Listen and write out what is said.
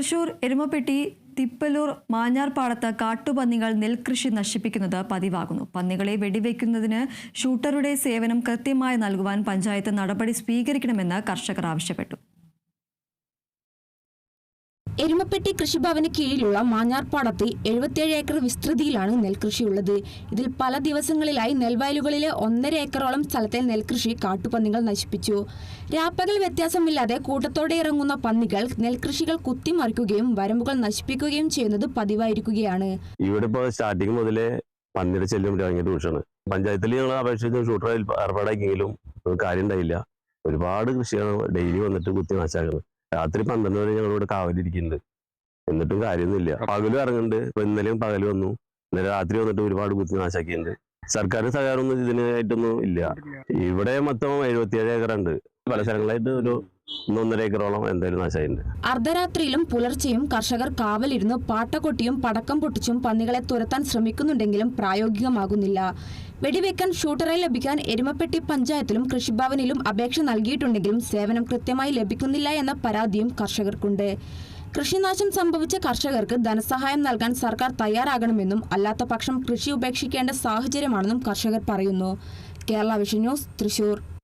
തൃശൂർ എരുമപ്പെട്ടി തിപ്പലൂർ മാഞ്ഞാർപ്പാടത്ത് കാട്ടുപന്നികൾ നെൽകൃഷി നശിപ്പിക്കുന്നത് പതിവാകുന്നു. പന്നികളെ വെടിവെക്കുന്നതിന് ഷൂട്ടറുടെ സേവനം കൃത്യമായി നൽകുവാൻ പഞ്ചായത്ത് നടപടി സ്വീകരിക്കണമെന്ന് കർഷകർ ആവശ്യപ്പെട്ടു. എരുമപ്പെട്ടി കൃഷിഭവന് കീഴിലുള്ള മാഞ്ഞാർപ്പാടത്ത് എഴുപത്തിയേഴ് ഏക്കർ വിസ്തൃതിയിലാണ് നെൽകൃഷിയുള്ളത്. ഇതിൽ പല ദിവസങ്ങളിലായി നെൽവയലുകളിലെ ഒന്നര ഏക്കറോളം സ്ഥലത്തെ നെൽകൃഷി കാട്ടുപന്നികൾ നശിപ്പിച്ചു. രാപ്പകൽ വ്യത്യാസമില്ലാതെ കൂട്ടത്തോടെ ഇറങ്ങുന്ന പന്നികൾ നെൽകൃഷികൾ കുത്തിമറിക്കുകയും വരമ്പുകൾ നശിപ്പിക്കുകയും ചെയ്യുന്നത് പതിവായിരിക്കുകയാണ്. ഇവിടെ ഇപ്പോൾ സ്റ്റാർട്ടിങ് മുതലേ പന്നിയുടെ ശല്യം ഭയങ്കര രൂക്ഷമാണ്. പഞ്ചായത്തിൽ ഞങ്ങൾ അപേക്ഷിച്ച് ഷൂട്ടർ ഏർപ്പാടാക്കിയെങ്കിലും കാര്യം ഉണ്ടായില്ല ഒരുപാട് കൃഷിയാണ് ഡെയിലി വന്നിട്ട് കുത്തി നാശാക്കുന്നത് രാത്രി പന്ത്രണ്ട് വരെ ഞങ്ങളോട് കാവലിരിക്കുന്നുണ്ട്. എന്നിട്ടും കാര്യമൊന്നുമില്ല. പകലും ഇറങ്ങുന്നുണ്ട്. ഇപ്പൊ ഇന്നലെയും പകൽ വന്നു. ഇന്നലെ രാത്രി വന്നിട്ട് ഒരുപാട് കുത്തി നാശാക്കിയിട്ടുണ്ട്. സർക്കാർ സഹകരണമൊന്നും ഇതിനായിട്ടൊന്നും ഇല്ല. ഇവിടെ മൊത്തം എഴുപത്തിയേഴ് ഏക്കറുണ്ട്. പല സ്ഥലങ്ങളായിട്ട് ഒരു അർദ്ധരാത്രിയിലും പുലർച്ചെയും കർഷകർ കാവലിരുന്ന് പാട്ടകൊട്ടിയും പടക്കം പൊട്ടിച്ചും പന്നികളെ തുരത്താൻ ശ്രമിക്കുന്നുണ്ടെങ്കിലും പ്രായോഗികമാകുന്നില്ല. വെടിവെക്കാൻ ഷൂട്ടറെ ലഭിക്കാൻ എരുമപ്പെട്ടി പഞ്ചായത്തിലും കൃഷിഭവനിലും അപേക്ഷ നൽകിയിട്ടുണ്ടെങ്കിലും സേവനം കൃത്യമായി ലഭിക്കുന്നില്ല എന്ന പരാതിയും കർഷകർക്കുണ്ട്. കൃഷിനാശം സംഭവിച്ച കർഷകർക്ക് ധനസഹായം നൽകാൻ സർക്കാർ തയ്യാറാകണമെന്നും അല്ലാത്ത കൃഷി ഉപേക്ഷിക്കേണ്ട സാഹചര്യമാണെന്നും കർഷകർ പറയുന്നു. Kerala vision news Thrissur.